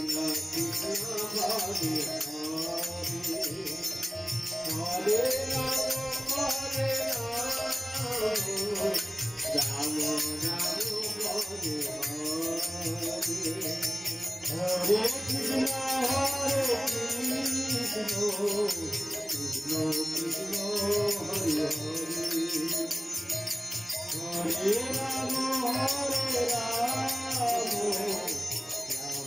Hare Rama Hare Rama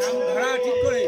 নাম ধরা ঠিক করে।